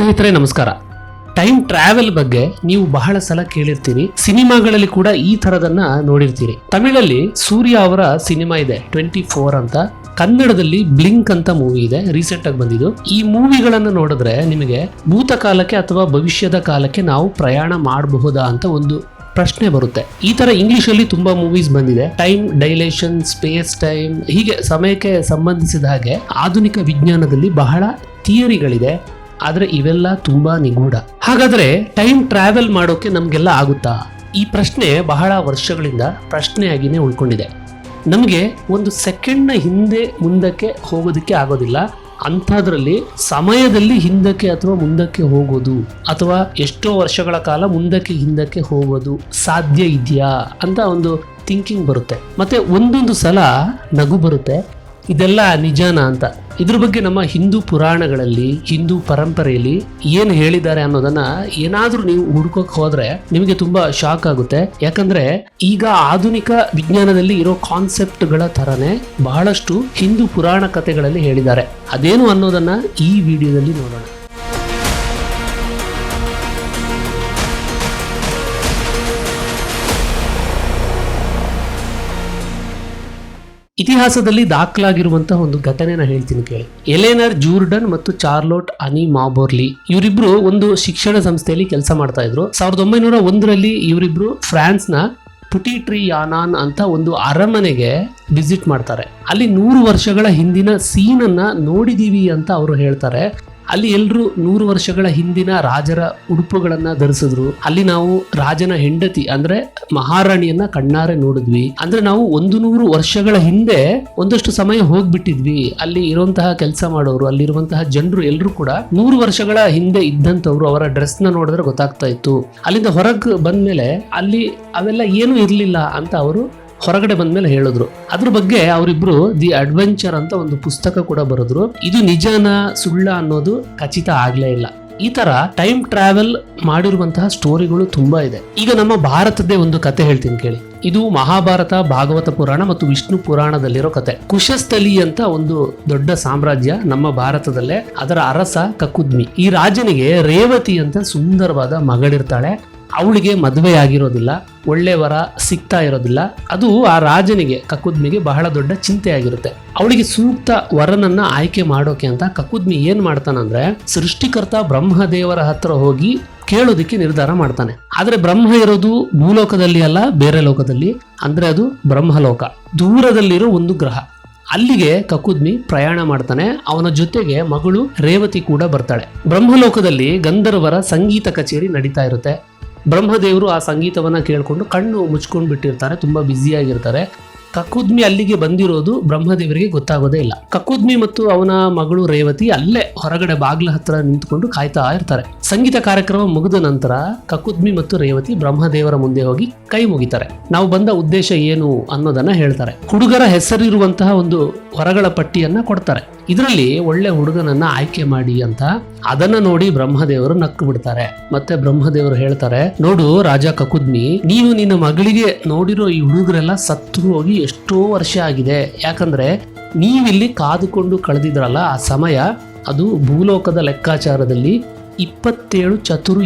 ಸ್ನೇಹಿತರೆ, ನಮಸ್ಕಾರ. Time travel ಬಗ್ಗೆ ನೀವು ಬಹಳ ಸಲ ಕೇಳಿರ್ತೀರಿ. ಸಿನಿಮಾಗಳಲ್ಲಿ ಕೂಡ ಈ ತರದನ್ನ ನೋಡಿರ್ತೀರಿ. ತಮಿಳಲ್ಲಿ ಸೂರ್ಯ ಅವರ ಸಿನಿಮಾ ಇದೆ ಟ್ವೆಂಟಿ ಫೋರ್ ಅಂತ. ಕನ್ನಡದಲ್ಲಿ ಬ್ಲಿಂಕ್ ಅಂತ ಮೂವಿ ಇದೆ ರೀಸೆಂಟ್ ಆಗಿ ಬಂದಿದ್ದು. ಈ ಮೂವಿಗಳನ್ನು ನೋಡಿದ್ರೆ ನಿಮಗೆ ಭೂತಕಾಲಕ್ಕೆ ಅಥವಾ ಭವಿಷ್ಯದ ಕಾಲಕ್ಕೆ ನಾವು ಪ್ರಯಾಣ ಮಾಡಬಹುದಾ ಅಂತ ಒಂದು ಪ್ರಶ್ನೆ ಬರುತ್ತೆ. ಈ ತರ ಇಂಗ್ಲಿಷ್ ಅಲ್ಲಿ ತುಂಬಾ ಮೂವೀಸ್ ಬಂದಿದೆ. ಟೈಮ್ ಡೈಲೇಷನ್ ಸ್ಪೇಸ್ ಟೈಮ್ ಹೀಗೆ ಸಮಯಕ್ಕೆ ಸಂಬಂಧಿಸಿದ ಹಾಗೆ ಆಧುನಿಕ ವಿಜ್ಞಾನದಲ್ಲಿ ಬಹಳ ಥಿಯರಿಗಳಿದೆ ಆದ್ರೆ ಇವೆಲ್ಲ ತುಂಬಾ ನಿಗೂಢ. ಹಾಗಾದ್ರೆ ಟೈಮ್ ಟ್ರಾವೆಲ್ ಮಾಡೋಕೆ ನಮ್ಗೆಲ್ಲ ಆಗುತ್ತಾ? ಈ ಪ್ರಶ್ನೆ ಬಹಳ ವರ್ಷಗಳಿಂದ ಪ್ರಶ್ನೆಯಾಗಿನೇ ಉಳ್ಕೊಂಡಿದೆ. ನಮಗೆ ಒಂದು ಸೆಕೆಂಡ್ನ ಹಿಂದೆ ಮುಂದಕ್ಕೆ ಹೋಗೋದಕ್ಕೆ ಆಗೋದಿಲ್ಲ. ಅಂಥದ್ರಲ್ಲಿ ಸಮಯದಲ್ಲಿ ಹಿಂದಕ್ಕೆ ಅಥವಾ ಮುಂದಕ್ಕೆ ಹೋಗೋದು ಅಥವಾ ಎಷ್ಟೋ ವರ್ಷಗಳ ಕಾಲ ಮುಂದಕ್ಕೆ ಹಿಂದಕ್ಕೆ ಹೋಗೋದು ಸಾಧ್ಯ ಇದೆಯಾ ಅಂತ ಒಂದು ಥಿಂಕಿಂಗ್ ಬರುತ್ತೆ. ಮತ್ತೆ ಒಂದೊಂದು ಸಲ ನಗು ಬರುತ್ತೆ. ಇದೆಲ್ಲ ನಿಜಾನ ಅಂತ. ಇದ್ರ ಬಗ್ಗೆ ನಮ್ಮ ಹಿಂದೂ ಪುರಾಣಗಳಲ್ಲಿ, ಹಿಂದೂ ಪರಂಪರೆಯಲ್ಲಿ ಏನು ಹೇಳಿದ್ದಾರೆ ಅನ್ನೋದನ್ನ ಏನಾದ್ರೂ ನೀವು ಹುಡ್ಕೋಕ್ ಹೋದ್ರೆ ನಿಮಗೆ ತುಂಬಾ ಶಾಕ್ ಆಗುತ್ತೆ. ಯಾಕಂದ್ರೆ ಈಗ ಆಧುನಿಕ ವಿಜ್ಞಾನದಲ್ಲಿ ಇರೋ ಕಾನ್ಸೆಪ್ಟ್ಗಳ ತರನೇ ಬಹಳಷ್ಟು ಹಿಂದೂ ಪುರಾಣ ಕಥೆಗಳಲ್ಲಿ ಹೇಳಿದ್ದಾರೆ. ಅದೇನು ಅನ್ನೋದನ್ನ ಈ ವಿಡಿಯೋದಲ್ಲಿ ನೋಡೋಣ. ಇತಿಹಾಸದಲ್ಲಿ ದಾಖಲಾಗಿರುವಂತಹ ಒಂದು ಘಟನೆನ ಹೇಳ್ತೀನಿ ಕೇಳಿ. ಎಲೆನರ್ ಜೂರ್ಡನ್ ಮತ್ತು ಚಾರ್ಲೋಟ್ ಅನಿ ಮಾಬೋರ್ಲಿ ಇವರಿಬ್ರು ಒಂದು ಶಿಕ್ಷಣ ಸಂಸ್ಥೆಯಲ್ಲಿ ಕೆಲಸ ಮಾಡ್ತಾ ಇದ್ರು. ಸಾವಿರದ ಒಂಬೈನೂರ ಒಂದರಲ್ಲಿ ಇವರಿಬ್ರು ಫ್ರಾನ್ಸ್ನ ಪುಟಿಟ್ರಿ ಯಾನಾನ್ ಅಂತ ಒಂದು ಅರಮನೆಗೆ ವಿಸಿಟ್ ಮಾಡ್ತಾರೆ. ಅಲ್ಲಿ ನೂರು ವರ್ಷಗಳ ಹಿಂದಿನ ಸೀನ್ ಅನ್ನ ನೋಡಿದೀವಿ ಅಂತ ಅವರು ಹೇಳ್ತಾರೆ. ಅಲ್ಲಿ ಎಲ್ಲರೂ ನೂರು ವರ್ಷಗಳ ಹಿಂದಿನ ರಾಜರ ಉಡುಪುಗಳನ್ನ ಧರಿಸಿದ್ರು. ಅಲ್ಲಿ ನಾವು ರಾಜನ ಹೆಂಡತಿ ಅಂದ್ರೆ ಮಹಾರಾಣಿಯನ್ನ ಕಣ್ಣಾರೆ ನೋಡಿದ್ವಿ. ಅಂದ್ರೆ ನಾವು ಒಂದು ನೂರು ವರ್ಷಗಳ ಹಿಂದೆ ಒಂದಷ್ಟು ಸಮಯ ಹೋಗ್ಬಿಟ್ಟಿದ್ವಿ. ಅಲ್ಲಿ ಇರುವಂತಹ ಕೆಲಸ ಮಾಡೋರು, ಅಲ್ಲಿರುವಂತಹ ಜನರು ಎಲ್ಲರೂ ಕೂಡ ನೂರು ವರ್ಷಗಳ ಹಿಂದೆ ಇದ್ದಂತವ್ರು ಅವರ ಡ್ರೆಸ್ನ ನೋಡಿದ್ರೆ ಗೊತ್ತಾಗ್ತಾ ಇತ್ತು. ಅಲ್ಲಿಂದ ಹೊರಗೆ ಬಂದ್ಮೇಲೆ ಅಲ್ಲಿ ಅವೆಲ್ಲ ಏನು ಇರಲಿಲ್ಲ ಅಂತ ಅವರು ಹೊರಗಡೆ ಬಂದ್ಮೇಲೆ ಹೇಳಿದ್ರು. ಅದ್ರ ಬಗ್ಗೆ ಅವರಿಬ್ರು ದಿ ಅಡ್ವೆಂಚರ್ ಅಂತ ಒಂದು ಪುಸ್ತಕ ಕೂಡ ಬರೆದ್ರು. ಇದು ನಿಜಾನ ಸುಳ್ಳ ಅನ್ನೋದು ಖಚಿತ ಆಗ್ಲೇ ಇಲ್ಲ. ಈ ತರ ಟೈಮ್ ಟ್ರಾವೆಲ್ ಮಾಡಿರುವಂತಹ ಸ್ಟೋರಿಗಳು ತುಂಬಾ ಇದೆ. ಈಗ ನಮ್ಮ ಭಾರತದ್ದೇ ಒಂದು ಕತೆ ಹೇಳ್ತೀನಿ ಕೇಳಿ. ಇದು ಮಹಾಭಾರತ, ಭಾಗವತ ಪುರಾಣ ಮತ್ತು ವಿಷ್ಣು ಪುರಾಣದಲ್ಲಿರೋ ಕತೆ. ಕುಶಸ್ಥಲಿ ಅಂತ ಒಂದು ದೊಡ್ಡ ಸಾಮ್ರಾಜ್ಯ ನಮ್ಮ ಭಾರತದಲ್ಲೇ. ಅದರ ಅರಸ ಕಕುದ್ಮಿ. ಈ ರಾಜನಿಗೆ ರೇವತಿ ಅಂತ ಸುಂದರವಾದ ಮಗಳಿರ್ತಾಳೆ. ಅವಳಿಗೆ ಮದುವೆ ಆಗಿರೋದಿಲ್ಲ ಒಳ್ಳೆಯವರ ಸಿಗ್ತಾ ಇರೋದಿಲ್ಲ. ಅದು ಆ ರಾಜನಿಗೆ, ಕಕುದ್ಮಿಗೆ ಬಹಳ ದೊಡ್ಡ ಚಿಂತೆ ಆಗಿರುತ್ತೆ ಅವಳಿಗೆ ಸೂಕ್ತ ವರನನ್ನ ಆಯ್ಕೆ ಮಾಡೋಕೆ ಅಂತ ಕಕುದ್ಮಿ ಏನ್ ಮಾಡ್ತಾನಂದ್ರೆ, ಸೃಷ್ಟಿಕರ್ತ ಬ್ರಹ್ಮದೇವರ ಹತ್ರ ಹೋಗಿ ಕೇಳೋದಿಕ್ಕೆ ನಿರ್ಧಾರ ಮಾಡ್ತಾನೆ. ಆದ್ರೆ ಬ್ರಹ್ಮ ಇರೋದು ಭೂಲೋಕದಲ್ಲಿ ಅಲ್ಲ, ಬೇರೆ ಲೋಕದಲ್ಲಿ. ಅಂದ್ರೆ ಅದು ಬ್ರಹ್ಮಲೋಕ. ದೂರದಲ್ಲಿರೋ ಒಂದು ಗ್ರಹ. ಅಲ್ಲಿಗೆ ಕಕುದ್ಮಿ ಪ್ರಯಾಣ ಮಾಡ್ತಾನೆ. ಅವನ ಜೊತೆಗೆ ಮಗಳು ರೇವತಿ ಕೂಡ ಬರ್ತಾಳೆ. ಬ್ರಹ್ಮಲೋಕದಲ್ಲಿ ಗಂಧರ್ವರ ಸಂಗೀತ ಕಚೇರಿ ನಡೀತಾ ಇರುತ್ತೆ. ಬ್ರಹ್ಮದೇವರು ಆ ಸಂಗೀತವನ್ನು ಕೇಳಿಕೊಂಡು ಕಣ್ಣು ಮುಚ್ಕೊಂಡು ಬಿಟ್ಟಿರ್ತಾರೆ, ತುಂಬ ಬ್ಯುಸಿಯಾಗಿರ್ತಾರೆ ಕಕುದ್ಮಿ ಅಲ್ಲಿಗೆ ಬಂದಿರೋದು ಬ್ರಹ್ಮದೇವರಿಗೆ ಗೊತ್ತಾಗೋದೇ ಇಲ್ಲ. ಕಕುದ್ಮಿ ಮತ್ತು ಅವನ ಮಗಳು ರೇವತಿ ಅಲ್ಲೇ ಹೊರಗಡೆ ಬಾಗ್ಲ ಹತ್ರ ನಿಂತ್ಕೊಂಡು ಕಾಯ್ತಾ ಇರ್ತಾರೆ. ಸಂಗೀತ ಕಾರ್ಯಕ್ರಮ ಮುಗಿದ ನಂತರ ಕಕುದ್ಮಿ ಮತ್ತು ರೇವತಿ ಬ್ರಹ್ಮದೇವರ ಮುಂದೆ ಹೋಗಿ ಕೈ ಮುಗಿತಾರೆ. ನಾವು ಬಂದ ಉದ್ದೇಶ ಏನು ಅನ್ನೋದನ್ನ ಹೇಳ್ತಾರೆ. ಹುಡುಗರ ಹೆಸರಿರುವಂತಹ ಒಂದು ಹೊರಗಳ ಪಟ್ಟಿಯನ್ನ ಕೊಡ್ತಾರೆ. ಇದರಲ್ಲಿ ಒಳ್ಳೆ ಹುಡುಗನನ್ನ ಆಯ್ಕೆ ಮಾಡಿ ಅಂತ ಅದನ್ನ ನೋಡಿ ಬ್ರಹ್ಮದೇವರು ನಕ್ಕು ಬಿಡ್ತಾರೆ. ಮತ್ತೆ ಬ್ರಹ್ಮದೇವರು ಹೇಳ್ತಾರೆ, ನೋಡು ರಾಜ ಕಕುದ್ಮಿ ನೀನು ನಿನ್ನ ಮಗಳಿಗೆ ನೋಡಿರೋ ಈ ಹುಡುಗರೆಲ್ಲ ಸತ್ತು ಹೋಗಿ ಎಷ್ಟೋ ವರ್ಷ ಆಗಿದೆ. ಯಾಕಂದ್ರೆ ನೀವಿಲ್ಲಿ ಕಾದುಕೊಂಡು ಕಳೆದಿದ್ರಲ್ಲ ಆ ಸಮಯ, ಅದು ಭೂಲೋಕದ ಲೆಕ್ಕಾಚಾರದಲ್ಲಿ ಇಪ್ಪತ್ತೇಳು ಚತುರು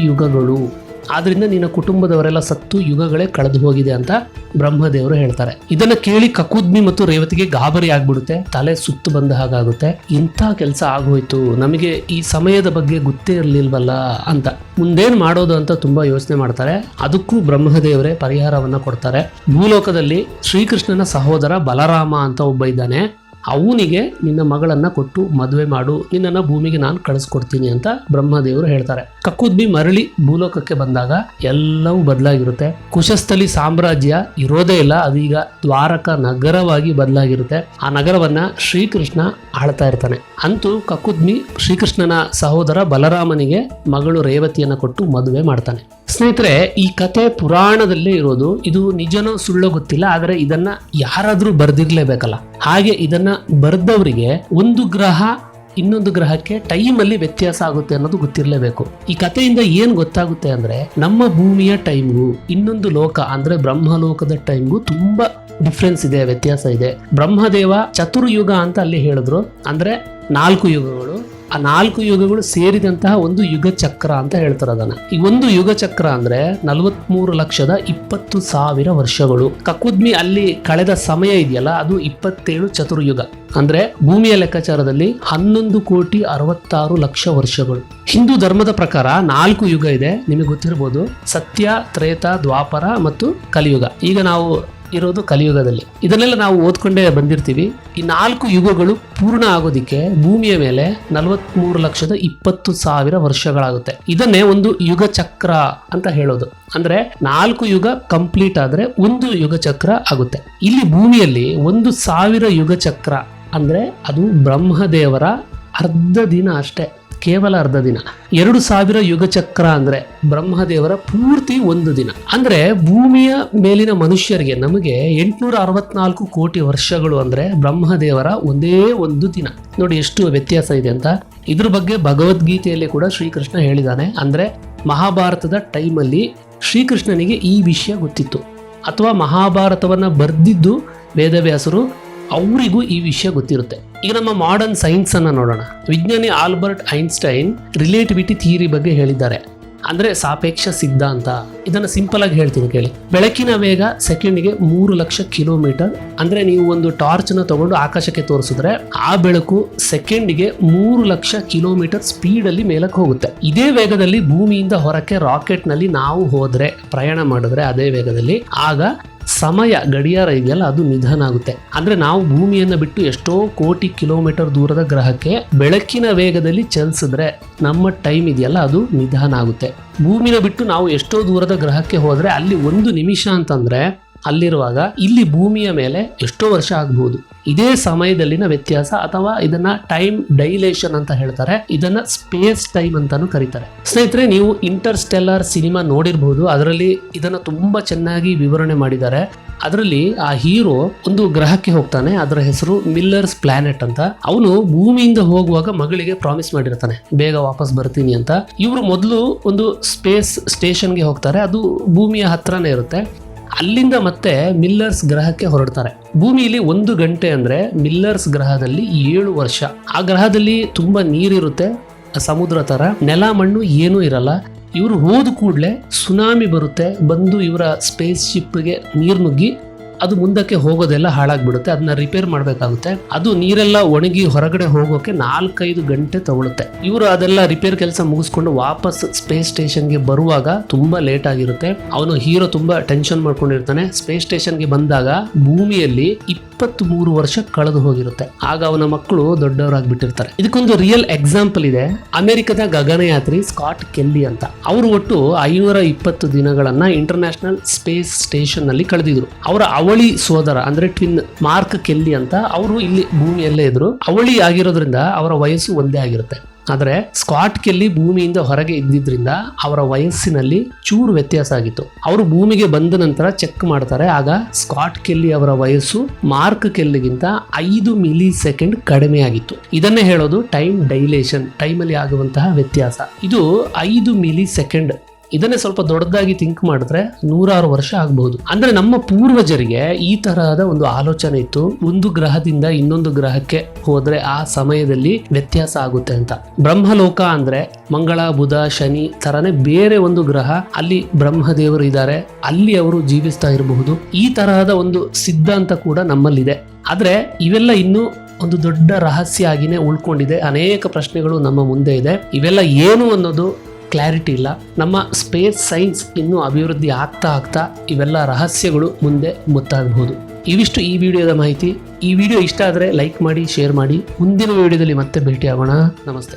ಆದ್ರಿಂದ ನಿನ್ನ ಕುಟುಂಬದವರೆಲ್ಲ ಸತ್ತು ಯುಗಗಳೇ ಕಳೆದು ಹೋಗಿದೆ ಅಂತ ಬ್ರಹ್ಮದೇವರು ಹೇಳ್ತಾರೆ. ಇದನ್ನ ಕೇಳಿ ಕಕುದ್ಮಿ ಮತ್ತು ರೇವತಿಗೆ ಗಾಬರಿ ಆಗ್ಬಿಡುತ್ತೆ. ತಲೆ ಸುತ್ತು ಬಂದ ಹಾಗಾಗುತ್ತೆ. ಇಂಥ ಕೆಲಸ ಆಗೋಯ್ತು. ನಮಗೆ ಈ ಸಮಯದ ಬಗ್ಗೆ ಗೊತ್ತೇ ಇರಲಿಲ್ವಲ್ಲ ಅಂತ. ಮುಂದೇನು ಮಾಡೋದು ಅಂತ ತುಂಬಾ ಯೋಚನೆ ಮಾಡ್ತಾರೆ. ಅದಕ್ಕೂ ಬ್ರಹ್ಮದೇವರೇ ಪರಿಹಾರವನ್ನ ಕೊಡ್ತಾರೆ. ಭೂಲೋಕದಲ್ಲಿ ಶ್ರೀಕೃಷ್ಣನ ಸಹೋದರ ಬಲರಾಮ ಅಂತ ಒಬ್ಬ ಇದ್ದಾನೆ. ಅವನಿಗೆ ನಿನ್ನ ಮಗಳನ್ನ ಕೊಟ್ಟು ಮದುವೆ ಮಾಡು, ನಿನ್ನನ್ನು ಭೂಮಿಗೆ ನಾನು ಕಳಿಸ್ಕೊಡ್ತೀನಿ ಅಂತ ಬ್ರಹ್ಮದೇವರು ಹೇಳ್ತಾರೆ. ಕಕ್ಕುದ್ಬಿ ಮರಳಿ ಭೂಲೋಕಕ್ಕೆ ಬಂದಾಗ ಎಲ್ಲವೂ ಬದಲಾಗಿರುತ್ತೆ. ಕುಶಸ್ಥಲಿ ಸಾಮ್ರಾಜ್ಯ ಇರೋದೇ ಇಲ್ಲ, ಅದೀಗ ದ್ವಾರಕ ನಗರವಾಗಿ ಬದಲಾಗಿರುತ್ತೆ. ಆ ನಗರವನ್ನ ಶ್ರೀಕೃಷ್ಣ ಆಳ್ತಾ ಇರ್ತಾನೆ. ಅಂತೂ ಕಕ್ಕುದ್ಮಿ ಶ್ರೀಕೃಷ್ಣನ ಸಹೋದರ ಬಲರಾಮನಿಗೆ ಮಗಳು ರೇವತಿಯನ್ನ ಕೊಟ್ಟು ಮದುವೆ ಮಾಡ್ತಾನೆ. ಸ್ನೇಹಿತರೆ, ಈ ಕತೆ ಪುರಾಣದಲ್ಲೇ ಇರೋದು, ಇದು ನಿಜನೋ ಸುಳ್ಳೋ ಗೊತ್ತಿಲ್ಲ, ಆದರೆ ಇದನ್ನ ಯಾರಾದರೂ ಬರ್ದಿರ್ಲೇಬೇಕಲ್ಲ. ಹಾಗೆ ಇದನ್ನ ಬರ್ದವರಿಗೆ ಒಂದು ಗ್ರಹ ಇನ್ನೊಂದು ಗ್ರಹಕ್ಕೆ ಟೈಮ್ ಅಲ್ಲಿ ವ್ಯತ್ಯಾಸ ಆಗುತ್ತೆ ಅನ್ನೋದು ಗೊತ್ತಿರಲೇಬೇಕು. ಈ ಕಥೆಯಿಂದ ಏನ್ ಗೊತ್ತಾಗುತ್ತೆ ಅಂದ್ರೆ, ನಮ್ಮ ಭೂಮಿಯ ಟೈಮ್ಗೂ ಇನ್ನೊಂದು ಲೋಕ, ಅಂದ್ರೆ ಬ್ರಹ್ಮಲೋಕದ ಟೈಮ್ಗೂ ತುಂಬಾ ಡಿಫ್ರೆನ್ಸ್ ಇದೆ, ವ್ಯತ್ಯಾಸ ಇದೆ. ಬ್ರಹ್ಮದೇವ ಚತುರ್ಯುಗ ಅಂತ ಅಲ್ಲಿ ಹೇಳಿದ್ರು, ಅಂದ್ರೆ ನಾಲ್ಕು ಯುಗಗಳು. ಆ ನಾಲ್ಕು ಯುಗಗಳು ಸೇರಿದಂತಹ ಒಂದು ಯುಗ ಚಕ್ರ ಅಂತ ಹೇಳ್ತಾರೆ ಅದನ್ನ. ಈ ಒಂದು ಯುಗ ಚಕ್ರ ಅಂದ್ರೆ ನಲವತ್ಮೂರು ಲಕ್ಷದ ಇಪ್ಪತ್ತು ಸಾವಿರ ವರ್ಷಗಳು. ಕಕುದ್ಮಿ ಅಲ್ಲಿ ಕಳೆದ ಸಮಯ ಇದೆಯಲ್ಲ, ಅದು ಇಪ್ಪತ್ತೇಳು ಚತುರ್ಯುಗ. ಅಂದ್ರೆ ಭೂಮಿಯ ಲೆಕ್ಕಾಚಾರದಲ್ಲಿ ಹನ್ನೊಂದು ಕೋಟಿ ಅರವತ್ತಾರು ಲಕ್ಷ ವರ್ಷಗಳು. ಹಿಂದೂ ಧರ್ಮದ ಪ್ರಕಾರ ನಾಲ್ಕು ಯುಗ ಇದೆ, ನಿಮಗೆ ಗೊತ್ತಿರಬಹುದು ಸತ್ಯ, ತ್ರೇತ, ದ್ವಾಪರ ಮತ್ತು ಕಲಿಯುಗ. ಈಗ ನಾವು ಇರೋದು ಕಲಿಯುಗದಲ್ಲಿ. ಇದನ್ನೆಲ್ಲ ನಾವು ಓದ್ಕೊಂಡೇ ಬಂದಿರ್ತೀವಿ. ಈ ನಾಲ್ಕು ಯುಗಗಳು ಪೂರ್ಣ ಆಗೋದಿಕ್ಕೆ ಭೂಮಿಯ ಮೇಲೆ ನಲವತ್ಮೂರು ಲಕ್ಷದ ಇಪ್ಪತ್ತು ಸಾವಿರ ವರ್ಷಗಳಾಗುತ್ತೆ. ಇದನ್ನೇ ಒಂದು ಯುಗ ಚಕ್ರ ಅಂತ ಹೇಳೋದು. ಅಂದ್ರೆ ನಾಲ್ಕು ಯುಗ ಕಂಪ್ಲೀಟ್ ಆದ್ರೆ ಒಂದು ಯುಗ ಚಕ್ರ ಆಗುತ್ತೆ. ಇಲ್ಲಿ ಭೂಮಿಯಲ್ಲಿ ಒಂದು ಸಾವಿರ ಯುಗ ಚಕ್ರ ಅಂದ್ರೆ ಅದು ಬ್ರಹ್ಮದೇವರ ಅರ್ಧ ದಿನ ಅಷ್ಟೇ. ಕೇವಲ ಅರ್ಧ ದಿನ. ಎರಡು ಸಾವಿರ ಯುಗ ಚಕ್ರ ಅಂದ್ರೆ ಬ್ರಹ್ಮದೇವರ ಪೂರ್ತಿ ಒಂದು ದಿನ. ಅಂದ್ರೆ ಭೂಮಿಯ ಮೇಲಿನ ಮನುಷ್ಯರಿಗೆ ನಮಗೆ ಎಂಟುನೂರ ಅರವತ್ನಾಲ್ಕು ಕೋಟಿ ವರ್ಷಗಳು ಅಂದ್ರೆ ಬ್ರಹ್ಮದೇವರ ಒಂದೇ ಒಂದು ದಿನ. ನೋಡಿ ಎಷ್ಟು ವ್ಯತ್ಯಾಸ ಇದೆ ಅಂತ. ಇದ್ರ ಬಗ್ಗೆ ಭಗವದ್ಗೀತೆಯಲ್ಲಿ ಕೂಡ ಶ್ರೀಕೃಷ್ಣ ಹೇಳಿದಾನೆ ಅಂದ್ರೆ ಮಹಾಭಾರತದ ಟೈಮಲ್ಲಿ ಶ್ರೀಕೃಷ್ಣನಿಗೆ ಈ ವಿಷಯ ಗೊತ್ತಿತ್ತು. ಅಥವಾ ಮಹಾಭಾರತವನ್ನ ಬರೆದಿದ್ದು ವೇದವ್ಯಾಸರು, ಅವರಿಗೂ ಈ ವಿಷಯ ಗೊತ್ತಿರುತ್ತೆ. ಈಗ ನಮ್ಮ ಮಾಡರ್ನ್ ಸೈನ್ಸ್ ಅನ್ನ ನೋಡೋಣ. ವಿಜ್ಞಾನಿ ಆಲ್ಬರ್ಟ್ ಐನ್ಸ್ಟೈನ್ ರಿಲೇಟಿವಿಟಿ ಥಿಯರಿ ಬಗ್ಗೆ ಹೇಳಿದ್ದಾರೆ. ಅಂದ್ರೆ ಸಾಪೇಕ್ಷ ಸಿದ್ಧಾಂತ. ಇದನ್ನ ಸಿಂಪಲ್ ಆಗಿ ಹೇಳ್ತೀನಿ ಕೇಳಿ. ಬೆಳಕಿನ ವೇಗ ಸೆಕೆಂಡ್ಗೆ ಮೂರು ಲಕ್ಷ ಕಿಲೋಮೀಟರ್ ಅಂದ್ರೆ ನೀವು ಒಂದು ಟಾರ್ಚ್ನ ತಗೊಂಡು ಆಕಾಶಕ್ಕೆ ತೋರಿಸಿದ್ರೆ ಆ ಬೆಳಕು ಸೆಕೆಂಡ್ಗೆ ಮೂರು ಲಕ್ಷ ಕಿಲೋಮೀಟರ್ ಸ್ಪೀಡ್ ಅಲ್ಲಿ ಮೇಲಕ್ಕೆ ಹೋಗುತ್ತೆ. ಇದೇ ವೇಗದಲ್ಲಿ ಭೂಮಿಯಿಂದ ಹೊರಕ್ಕೆ ರಾಕೆಟ್ನಲ್ಲಿ ನಾವು ಹೋದ್ರೆ, ಪ್ರಯಾಣ ಮಾಡಿದ್ರೆ ಅದೇ ವೇಗದಲ್ಲಿ. ಆಗ ಸಮಯ ಗಡಿಯಾರ ಇದೆಯಲ್ಲ, ಅದು ನಿಧನ ಆಗುತ್ತೆ. ಅಂದ್ರೆ ನಾವು ಭೂಮಿಯನ್ನು ಬಿಟ್ಟು ಎಷ್ಟೋ ಕೋಟಿ ಕಿಲೋಮೀಟರ್ ದೂರದ ಗ್ರಹಕ್ಕೆ ಬೆಳಕಿನ ವೇಗದಲ್ಲಿ ಚಲಿಸಿದ್ರೆ ನಮ್ಮ ಟೈಮ್ ಇದೆಯಲ್ಲ, ಅದು ನಿಧಾನ ಆಗುತ್ತೆ. ಭೂಮಿನ ಬಿಟ್ಟು ನಾವು ಎಷ್ಟೋ ದೂರದ ಗ್ರಹಕ್ಕೆ ಹೋದ್ರೆ ಅಲ್ಲಿ ಒಂದು ನಿಮಿಷ ಅಂತಂದ್ರೆ ಅಲ್ಲಿರುವಾಗ ಇಲ್ಲಿ ಭೂಮಿಯ ಮೇಲೆ ಎಷ್ಟೋ ವರ್ಷ ಆಗಬಹುದು. ಇದೇ ಸಮಯದಲ್ಲಿನ ವ್ಯತ್ಯಾಸ ಅಥವಾ ಇದನ್ನ ಟೈಮ್ ಡೈಲೇಷನ್ ಅಂತ ಹೇಳ್ತಾರೆ. ಇದನ್ನ ಸ್ಪೇಸ್ ಟೈಮ್ ಅಂತಾನು ಕರೀತಾರೆ. ಸ್ನೇಹಿತರೆ, ನೀವು ಇಂಟರ್ಸ್ಟೆಲ್ಲರ್ ಸಿನಿಮಾ ನೋಡಿರಬಹುದು ಅದರಲ್ಲಿ ಇದನ್ನ ತುಂಬಾ ಚೆನ್ನಾಗಿ ವಿವರಣೆ ಮಾಡಿದ್ದಾರೆ. ಅದರಲ್ಲಿ ಆ ಹೀರೋ ಒಂದು ಗ್ರಹಕ್ಕೆ ಹೋಗ್ತಾನೆ. ಅದರ ಹೆಸರು ಮಿಲ್ಲರ್ಸ್ ಪ್ಲಾನೆಟ್ ಅಂತ. ಅವನು ಭೂಮಿಯಿಂದ ಹೋಗುವಾಗ ಮಗಳಿಗೆ ಪ್ರಾಮಿಸ್ ಮಾಡಿರ್ತಾನೆ. ಬೇಗ ವಾಪಸ್ ಬರ್ತೀನಿ ಅಂತ. ಇವರು ಮೊದಲು ಒಂದು ಸ್ಪೇಸ್ ಸ್ಟೇಷನ್ಗೆ ಹೋಗ್ತಾರೆ. ಅದು ಭೂಮಿಯ ಹತ್ರನೇ ಇರುತ್ತೆ. ಅಲ್ಲಿಂದ ಮತ್ತೆ ಮಿಲ್ಲರ್ಸ್ ಗ್ರಹಕ್ಕೆ ಹೊರಡ್ತಾರೆ. ಭೂಮಿಯಲ್ಲಿ ಒಂದು ಗಂಟೆ ಅಂದ್ರೆ ಮಿಲ್ಲರ್ಸ್ ಗ್ರಹದಲ್ಲಿ ಏಳು ವರ್ಷ. ಆ ಗ್ರಹದಲ್ಲಿ ತುಂಬಾ ನೀರಿರುತ್ತೆ, ಸಮುದ್ರ ಥರ. ನೆಲ, ಮಣ್ಣು ಏನೂ ಇರಲ್ಲ. ಇವರು ಹೋದ ಕೂಡಲೇ ಸುನಾಮಿ ಬರುತ್ತೆ. ಬಂದು ಇವರ ಸ್ಪೇಸ್ ಶಿಪ್ಗೆ ನೀರು ನುಗ್ಗಿ ಅದು ಮುಂದಕ್ಕೆ ಹೋಗೋದೆಲ್ಲ ಹಾಳಾಗ್ಬಿಡುತ್ತೆ, ಅದನ್ನ ರಿಪೇರ್ ಮಾಡಬೇಕಾಗುತ್ತೆ. ಅದು ನೀರೆಲ್ಲ ಒಣಗಿ ಹೊರಗಡೆ ಹೋಗೋಕೆ ನಾಲ್ಕೈದು ಗಂಟೆ ತಗೊಳುತ್ತೆ. ಇವರು ಅದೆಲ್ಲ ರಿಪೇರ್ ಕೆಲಸ ಮುಗಿಸ್ಕೊಂಡು ವಾಪಸ್ ಸ್ಪೇಸ್ ಸ್ಟೇಷನ್ಗೆ ಬರುವಾಗ ತುಂಬಾ ಲೇಟ್ ಆಗಿರುತ್ತೆ. ಅವನು ಹೀರೋ ತುಂಬಾ ಟೆನ್ಷನ್ ಮಾಡ್ಕೊಂಡಿರ್ತಾನೆ. ಸ್ಪೇಸ್ ಸ್ಟೇಷನ್ಗೆ ಬಂದಾಗ ಭೂಮಿಯಲ್ಲಿ ಇಪ್ಪತ್ತ್ ಮೂರು ವರ್ಷ ಕಳೆದು ಹೋಗಿರುತ್ತೆ. ಆಗ ಅವನ ಮಕ್ಕಳು ದೊಡ್ಡವರಾಗ್ಬಿಟ್ಟಿರ್ತಾರೆ. ಇದಕ್ಕೊಂದು ರಿಯಲ್ ಎಕ್ಸಾಂಪಲ್ ಇದೆ. ಅಮೆರಿಕದ ಗಗನಯಾತ್ರಿ ಸ್ಕಾಟ್ ಕೆಲ್ಲಿ ಅಂತ. ಅವರು ಒಟ್ಟು ಐನೂರ ಇಪ್ಪತ್ತು ದಿನಗಳನ್ನ ಇಂಟರ್ನ್ಯಾಷನಲ್ ಸ್ಪೇಸ್ ಸ್ಟೇಷನ್ನಲ್ಲಿ ಕಳೆದಿದ್ರು. ಅವರ ಅವಳಿ ಸೋದರ, ಅಂದ್ರೆ ಟ್ವಿನ್ ಮಾರ್ಕ್ ಕೆಲ್ಲಿ ಅಂತ ಅವರು ಇಲ್ಲಿ ಭೂಮಿಯಲ್ಲೇ ಇದ್ರು. ಅವಳಿ ಆಗಿರೋದ್ರಿಂದ ಅವರ ವಯಸ್ಸು ಒಂದೇ ಆಗಿರುತ್ತೆ. ಆದರೆ ಸ್ಕಾಟ್ ಕೆಲ್ಲಿ ಭೂಮಿಯಿಂದ ಹೊರಗೆ ಇದ್ದಿದ್ರಿಂದ ಅವರ ವಯಸ್ಸಿನಲ್ಲಿ ಚೂರು ವ್ಯತ್ಯಾಸ ಆಗಿತ್ತು. ಅವರು ಭೂಮಿಗೆ ಬಂದ ನಂತರ ಚೆಕ್ ಮಾಡ್ತಾರೆ, ಆಗ ಸ್ಕಾಟ್ ಕೆಲ್ಲಿ ಅವರ ವಯಸ್ಸು ಮಾರ್ಕ್ ಕೆಲ್ಲಿಗಿಂತ ಐದು ಮಿಲಿ ಸೆಕೆಂಡ್ ಕಡಿಮೆ ಆಗಿತ್ತು. ಇದನ್ನೇ ಹೇಳೋದು ಟೈಮ್ ಡೈಲೇಷನ್ ಟೈಮಲ್ಲಿ ಆಗುವಂತಹ ವ್ಯತ್ಯಾಸ. ಇದು ಐದು ಮಿಲಿ ಸೆಕೆಂಡ್ ಇದನ್ನೇ ಸ್ವಲ್ಪ ದೊಡ್ಡದಾಗಿ ಥಿಂಕ್ ಮಾಡಿದ್ರೆ ನೂರಾರು ವರ್ಷ ಆಗಬಹುದು. ಅಂದ್ರೆ ನಮ್ಮ ಪೂರ್ವಜರಿಗೆ ಈ ತರಹದ ಒಂದು ಆಲೋಚನೆ ಇತ್ತು. ಒಂದು ಗ್ರಹದಿಂದ ಇನ್ನೊಂದು ಗ್ರಹಕ್ಕೆ ಹೋದ್ರೆ ಆ ಸಮಯದಲ್ಲಿ ವ್ಯತ್ಯಾಸ ಆಗುತ್ತೆ ಅಂತ. ಬ್ರಹ್ಮಲೋಕ ಅಂದ್ರೆ ಮಂಗಳ, ಬುಧ, ಶನಿ ತರನೇ ಬೇರೆ ಒಂದು ಗ್ರಹ ಅಲ್ಲಿ ಬ್ರಹ್ಮದೇವರು ಇದ್ದಾರೆ. ಅಲ್ಲಿ ಅವರು ಜೀವಿಸ್ತಾ ಇರಬಹುದು. ಈ ತರಹದ ಒಂದು ಸಿದ್ಧಾಂತ ಕೂಡ ನಮ್ಮಲ್ಲಿದೆ. ಆದ್ರೆ ಇವೆಲ್ಲ ಇನ್ನು ಒಂದು ದೊಡ್ಡ ರಹಸ್ಯ ಆಗಿನೇ ಉಳ್ಕೊಂಡಿದೆ. ಅನೇಕ ಪ್ರಶ್ನೆಗಳು ನಮ್ಮ ಮುಂದೆ ಇದೆ. ಇವೆಲ್ಲ ಏನು ಅನ್ನೋದು ಕ್ಲಾರಿಟಿ ಇಲ್ಲ. ನಮ್ಮ ಸ್ಪೇಸ್ ಸೈನ್ಸ್ ಇನ್ನೂ ಅಭಿವೃದ್ಧಿ ಆಗ್ತಾ ಆಗ್ತಾ ಇವೆಲ್ಲ ರಹಸ್ಯಗಳು ಮುಂದೆ ಮುತ್ತಾಗಬಹುದು. ಇವಿಷ್ಟು ಈ ವಿಡಿಯೋದ ಮಾಹಿತಿ. ಈ ವಿಡಿಯೋ ಇಷ್ಟ ಆದರೆ ಲೈಕ್ ಮಾಡಿ ಶೇರ್ ಮಾಡಿ. ಮುಂದಿನ ವಿಡಿಯೋದಲ್ಲಿ ಮತ್ತೆ ಭೇಟಿಯಾಗೋಣ. ನಮಸ್ತೆ.